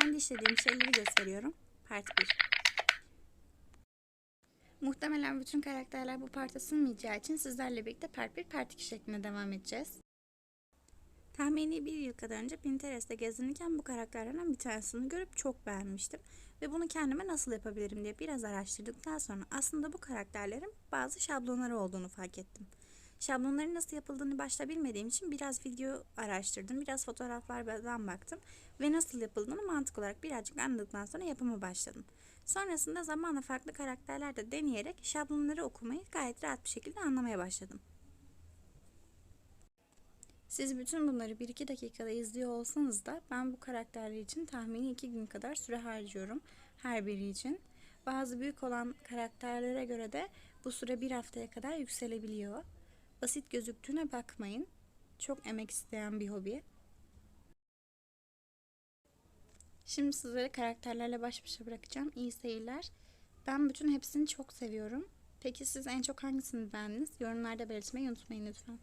kendi işlediğim şeyleri gösteriyorum. Part 1. Muhtemelen bütün karakterler bu parta sığmayacağı için sizlerle birlikte part 1, part 2 şeklinde devam edeceğiz. Tahmini bir yıl kadar önce Pinterest'te gezinirken bu karakterlerden bir tanesini görüp çok beğenmiştim. Ve bunu kendime nasıl yapabilirim diye biraz araştırdıktan sonra aslında bu karakterlerin bazı şablonları olduğunu fark ettim. Şablonların nasıl yapıldığını başta bilmediğim için biraz video araştırdım, biraz fotoğraflardan baktım ve nasıl yapıldığını mantık olarak birazcık anladıktan sonra yapıma başladım. Sonrasında zamanla farklı karakterler de deneyerek şablonları okumayı gayet rahat bir şekilde anlamaya başladım. Siz bütün bunları 1-2 dakikada izliyor olsanız da ben bu karakterler için tahmini 2 gün kadar süre harcıyorum her biri için. Bazı büyük olan karakterlere göre de bu süre bir haftaya kadar yükselebiliyor. Basit gözüktüğüne bakmayın. Çok emek isteyen bir hobi. Şimdi sizlere karakterlerle baş başa bırakacağım. İyi seyirler. Ben bütün hepsini çok seviyorum. Peki siz en çok hangisini beğendiniz? Yorumlarda belirtmeyi unutmayın lütfen.